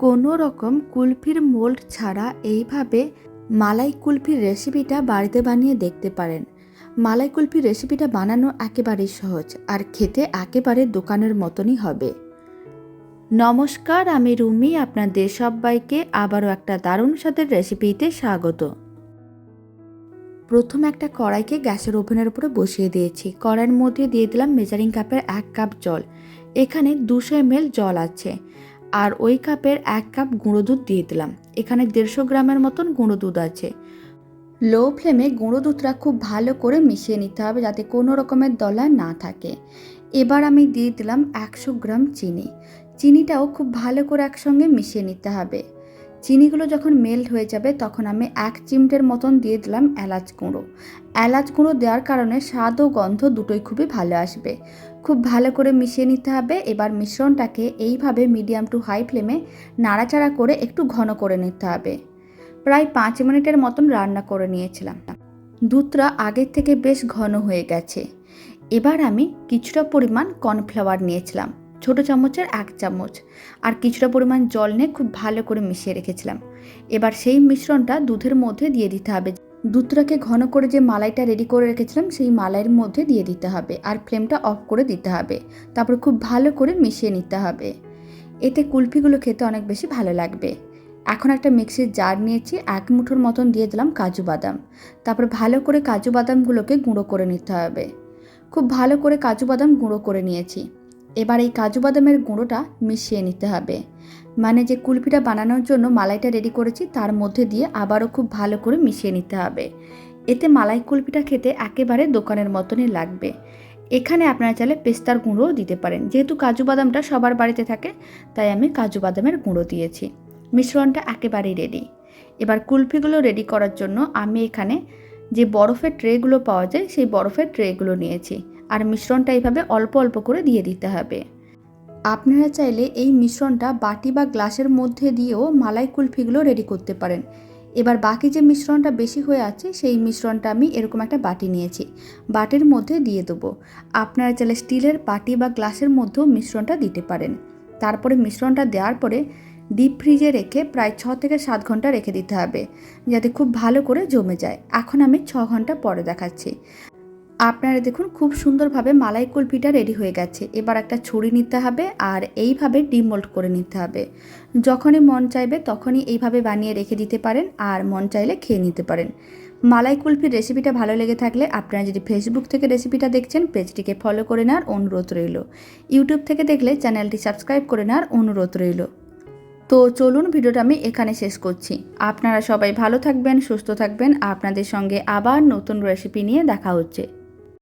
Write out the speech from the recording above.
কোনো রকম কুলফির মোল্ড ছাড়া এইভাবে মালাই কুলফির রেসিপিটা বাড়িতে বানিয়ে দেখতে পারেন। মালাই কুলফির রেসিপিটা বানানো একেবারেই সহজ, আর খেতে একেবারে দোকানের মতনই হবে। নমস্কার, আমি রুমি, আপনাদের সবাইকে আবারও একটা দারুণ স্বাদের রেসিপিতে স্বাগত। প্রথম একটা কড়াইকে গ্যাসের ওভেনের উপরে বসিয়ে দিয়েছি। কড়াইয়ের মধ্যে দিয়ে দিলাম মেজারিং কাপের এক কাপ জল। এখানে দুশো এমএল জল আছে। আর ওই কাপের এক কাপ গুঁড়ো দুধ দিয়ে দিলাম। এখানে দেড়শো গ্রামের মতন গুঁড়ো দুধ আছে। লো ফ্লেমে গুঁড়ো দুধটা খুব ভালো করে মিশিয়ে নিতে হবে যাতে কোনো রকমের দলা না থাকে। এবার আমি দিয়ে দিলাম একশো গ্রাম চিনি। চিনিটাও খুব ভালো করে একসঙ্গে মিশিয়ে নিতে হবে। চিনিগুলো যখন মেল্ট হয়ে যাবে, তখন আমি এক চিমটের মতন দিয়ে দিলাম এলাচ গুঁড়ো। এলাচ গুঁড়ো দেওয়ার কারণে স্বাদ ও গন্ধ দুটোই খুবই ভালো আসবে। খুব ভালো করে মিশিয়ে নিতে হবে। এবার মিশ্রণটাকে এইভাবে মিডিয়াম টু হাই ফ্লেমে নাড়াচাড়া করে একটু ঘন করে নিতে হবে। প্রায় পাঁচ মিনিটের মতন রান্না করে নিয়েছিলাম। দুধটা আগের থেকে বেশ ঘন হয়ে গেছে। এবার আমি কিছুটা পরিমাণ কর্নফ্লাওয়ার নিয়েছিলাম। ছোট চামচের এক চামচ আর কিছুটা পরিমাণ জল নিয়ে খুব ভালো করে মিশিয়ে রেখেছিলাম। এবার সেই মিশ্রণটা দুধের মধ্যে দিয়ে দিতে হবে। দুধটাকে ঘন করে যে মালাইটা রেডি করে রেখেছিলাম, সেই মালাইয়ের মধ্যে দিয়ে দিতে হবে আর ফ্লেমটা অফ করে দিতে হবে। তারপর খুব ভালো করে মিশিয়ে নিতে হবে। এতে কুলফিগুলো খেতে অনেক বেশি ভালো লাগবে। এখন একটা মিক্সির জার নিয়েছি, এক মুঠোর মতন দিয়ে দিলাম কাজু বাদাম। তারপর ভালো করে কাজু বাদামগুলোকে গুঁড়ো করে নিতে হবে। খুব ভালো করে কাজু বাদাম গুঁড়ো করে নিয়েছি। এবার এই কাজু বাদামের গুঁড়োটা মিশিয়ে নিতে হবে। মানে যে কুলপিটা বানানোর জন্য মালাইটা রেডি করেছি, তার মধ্যে দিয়ে আবারও খুব ভালো করে মিশিয়ে নিতে হবে। এতে মালাই কুলপিটা খেতে একেবারে দোকানের মতনই লাগবে। এখানে আপনারা চাইলে পেস্তার গুঁড়োও দিতে পারেন। যেহেতু কাজু বাদামটা সবার বাড়িতে থাকে, তাই আমি কাজু বাদামের গুঁড়ো দিয়েছি। মিশ্রণটা একেবারেই রেডি এবার কুলফিগুলো রেডি করার জন্য আমি এখানে যে বরফের ট্রেগুলো পাওয়া যায়, সেই বরফের ট্রেগুলো নিয়েছি। আর মিশ্রণটা এইভাবে অল্প অল্প করে দিয়ে দিতে হবে। আপনারা চাইলে এই মিশ্রণটা বাটি বা গ্লাসের মধ্যে দিয়েও মালাই কুলফিগুলো রেডি করতে পারেন। এবার বাকি যে মিশ্রণটা বেশি হয়ে আছে, সেই মিশ্রণটা আমি এরকম একটা বাটি নিয়েছি। বাটির মধ্যে দিয়ে দেবো। আপনারা চাইলে স্টিলের বাটি বা গ্লাসের মধ্যেও মিশ্রণটা দিতে পারেন। তারপরে মিশ্রণটা দেওয়ার পরে ডিপ ফ্রিজে রেখে প্রায় ছ থেকে সাত ঘণ্টা রেখে দিতে হবে, যাতে খুব ভালো করে জমে যায়। এখন আমি ছ ঘণ্টা পরে দেখাচ্ছি। আপনারা দেখুন খুব সুন্দরভাবে মালাই কুলফিটা রেডি হয়ে গেছে। এবার একটা ছুরি নিতে হবে আর এইভাবে ডিমোল্ড করে নিতে হবে। যখনই মন চাইবে তখনই এইভাবে বানিয়ে রেখে দিতে পারেন আর মন চাইলে খেয়ে নিতে পারেন। মালাই কুলফির রেসিপিটা ভালো লেগে থাকলে আপনারা যদি ফেসবুক থেকে রেসিপিটা দেখছেন, পেজটিকে ফলো করে নেওয়ার অনুরোধ রইল। ইউটিউব থেকে দেখলে চ্যানেলটি সাবস্ক্রাইব করে নেওয়ার অনুরোধ রইল। তো চলুন ভিডিওটা আমি এখানে শেষ করছি। আপনারা সবাই ভালো থাকবেন, সুস্থ থাকবেন। আপনাদের সঙ্গে আবার নতুন রেসিপি নিয়ে দেখা হচ্ছে।